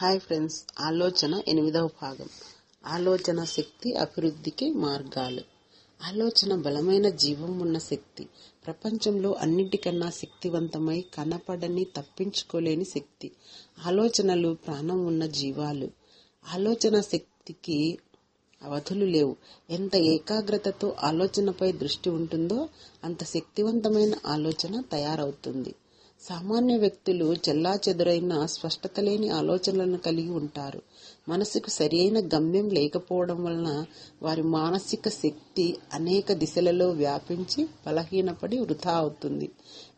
Hi friends ఆలోచన ఎనిమిదవ భాగం. ఆలోచన శక్తి అభివృద్ధికి మార్గాలు. ఆలోచన బలమైన జీవం ఉన్న శక్తి. ప్రపంచంలో అన్నిటికన్నా శక్తివంతమై కనపడని తప్పించుకోలేని శక్తి. ఆలోచనలు ప్రాణం ఉన్న జీవాలు. ఆలోచన శక్తికి అవధులు లేవు. ఎంత ఏకాగ్రతతో ఆలోచనపై దృష్టి ఉంటుందో అంత శక్తివంతమైన ఆలోచన తయారవుతుంది. సామాన్య వ్యక్తులు చెల్లాచెదురైన స్పష్టత లేని ఆలోచనలను కలిగి ఉంటారు. మనసుకు సరియైన గమ్యం లేకపోవడం వలన వారి మానసిక శక్తి అనేక దిశలలో వ్యాపించి బలహీనపడి వృధా అవుతుంది.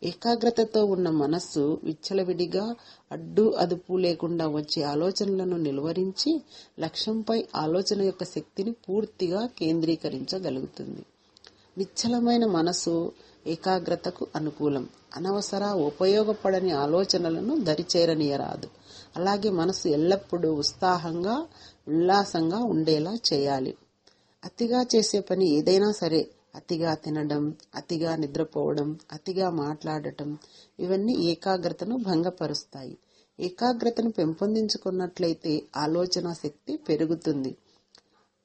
ఏకాగ్రతతో ఉన్న మనస్సు విచ్చలవిడిగా అడ్డు అదుపు లేకుండా వచ్చే ఆలోచనలను నిలువరించి లక్ష్యంపై ఆలోచన యొక్క శక్తిని పూర్తిగా కేంద్రీకరించగలుగుతుంది. నిశ్చలమైన మనసు ఏకాగ్రతకు అనుకూలం. అనవసర ఉపయోగపడని ఆలోచనలను దరిచేరనీయరాదు. అలాగే మనసు ఎల్లప్పుడూ ఉత్సాహంగా ఉల్లాసంగా ఉండేలా చేయాలి. అతిగా చేసే పని ఏదైనా సరే అతిగా తినడం అతిగా నిద్రపోవడం అతిగా మాట్లాడటం ఇవన్నీ ఏకాగ్రతను భంగపరుస్తాయి. ఏకాగ్రతను పెంపొందించుకున్నట్లయితే ఆలోచన శక్తి పెరుగుతుంది.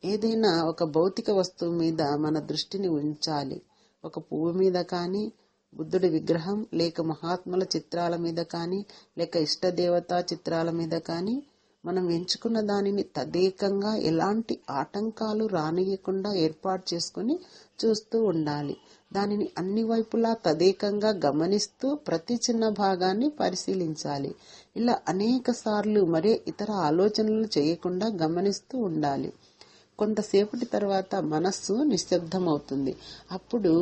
ఏదైనా ఒక భౌతిక వస్తువు మీద మన దృష్టిని ఉంచాలి. ఒక పువ్వు మీద కానీ బుద్ధుడి విగ్రహం లేక మహాత్ముల చిత్రాల మీద కానీ లేక ఇష్టదేవతా చిత్రాల మీద కానీ మనం ఎంచుకున్న దానిని తదేకంగా ఎలాంటి ఆటంకాలు రానియకుండా ఏర్పాటు చేసుకుని చూస్తూ ఉండాలి. దానిని అన్ని వైపులా తదేకంగా గమనిస్తూ ప్రతి చిన్న భాగాన్ని పరిశీలించాలి. ఇలా అనేక సార్లు మరే ఇతర ఆలోచనలు చేయకుండా గమనిస్తూ ఉండాలి. కొంతసేపటి తర్వాత మనస్సు నిశ్శబ్దమవుతుంది. అప్పుడు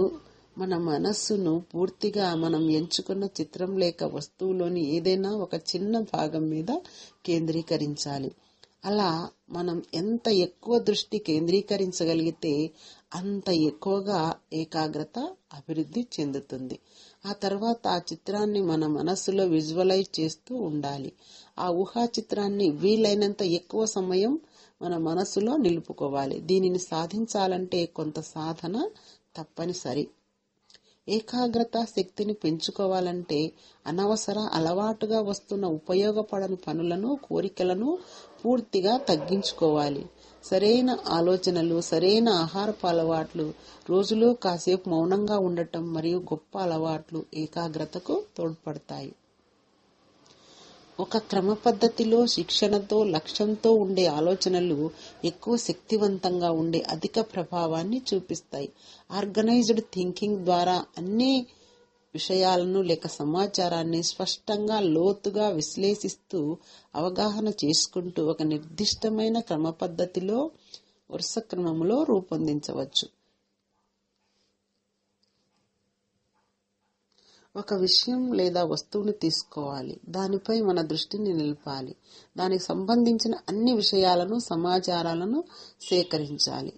మన మనస్సును పూర్తిగా మనం ఎంచుకున్న చిత్రం లేక వస్తువులోని ఏదైనా ఒక చిన్న భాగం మీద కేంద్రీకరించాలి. అలా మనం ఎంత ఎక్కువ దృష్టి కేంద్రీకరించగలిగితే అంత ఎక్కువగా ఏకాగ్రత అభివృద్ధి చెందుతుంది. ఆ తర్వాత ఆ చిత్రాన్ని మన మనస్సులో విజువలైజ్ చేస్తూ ఉండాలి. ఆ ఊహా చిత్రాన్ని వీలైనంత ఎక్కువ సమయం మన మనసులో నిలుపుకోవాలి. దీనిని సాధించాలంటే కొంత సాధన తప్పనిసరి. ఏకాగ్రత శక్తిని పెంచుకోవాలంటే అనవసర అలవాటుగా వస్తున్న ఉపయోగపడని పనులను కోరికలను పూర్తిగా తగ్గించుకోవాలి. సరైన ఆలోచనలు సరైన ఆహారపు అలవాట్లు రోజులో కాసేపు మౌనంగా ఉండటం మరియు గొప్ప అలవాట్లు ఏకాగ్రతకు తోడ్పడతాయి. ఒక క్రమ పద్ధతిలో శిక్షణతో లక్ష్యంతో ఉండే ఆలోచనలు ఎక్కువ శక్తివంతంగా ఉండే అధిక ప్రభావాన్ని చూపిస్తాయి. ఆర్గనైజ్డ్ థింకింగ్ ద్వారా అన్ని విషయాలను లేక సమాచారాన్ని స్పష్టంగా లోతుగా విశ్లేషిస్తూ అవగాహన చేసుకుంటూ ఒక నిర్దిష్టమైన క్రమ పద్ధతిలో వరుస క్రమంలో రూపొందించవచ్చు. ఒక విషయం లేదా వస్తువుని తీసుకోవాలి. దానిపై మన దృష్టిని నిలపాలి. దానికి సంబంధించిన అన్ని విషయాలను సమాచారాలను సేకరించాలి.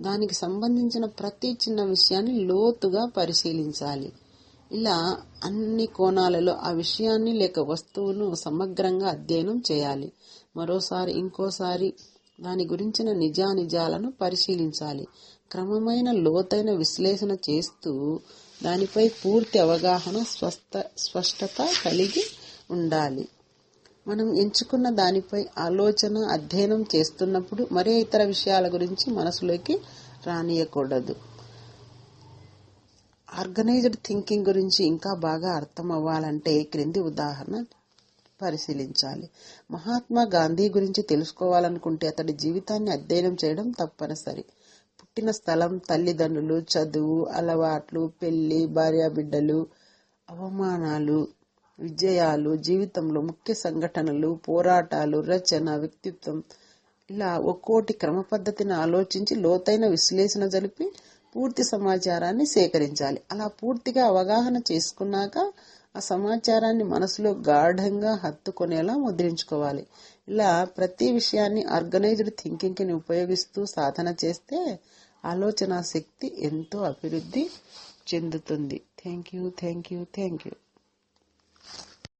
దానికి సంబంధించిన ప్రతి చిన్న విషయాన్ని లోతుగా పరిశీలించాలి. ఇలా అన్ని కోణాలలో ఆ విషయాన్ని లేక వస్తువును సమగ్రంగా అధ్యయనం చేయాలి. మరోసారి ఇంకోసారి దాని గురించిన నిజానిజాలను పరిశీలించాలి. క్రమమైన లోతైన విశ్లేషణ చేస్తూ దానిపై పూర్తి అవగాహన స్వస్థ స్పష్టత కలిగి ఉండాలి. మనం ఎంచుకున్న దానిపై ఆలోచన అధ్యయనం చేస్తున్నప్పుడు మరే ఇతర విషయాల గురించి మనసులోకి రానియకూడదు. ఆర్గనైజ్డ్ థింకింగ్ గురించి ఇంకా బాగా అర్థం అవ్వాలంటే క్రింది ఉదాహరణ పరిశీలించాలి. మహాత్మా గాంధీ గురించి తెలుసుకోవాలనుకుంటే అతడి జీవితాన్ని అధ్యయనం చేయడం తప్పనిసరి. పుట్టిన స్థలం తల్లిదండ్రులు చదువు అలవాట్లు పెళ్ళి భార్యాబిడ్డలు అవమానాలు విజయాలు జీవితంలో ముఖ్య సంఘటనలు పోరాటాలు రచన వ్యక్తిత్వం. ఇలా ఒక్కోటి క్రమ పద్ధతిని ఆలోచించి లోతైన విశ్లేషణ జరిపి పూర్తి సమాచారాన్ని సేకరించాలి. అలా పూర్తిగా అవగాహన చేసుకున్నాక ఆ సమాచారాన్ని మనసులో గాఢంగా హత్తుకునేలా ముద్రించుకోవాలి. ఇలా ప్రతి విషయాన్ని ఆర్గనైజ్డ్ థింకింగ్ని ఉపయోగిస్తూ సాధన చేస్తే ఆలోచన శక్తి ఎంతో అభివృద్ధి చెందుతుంది. Thank you thank you thank you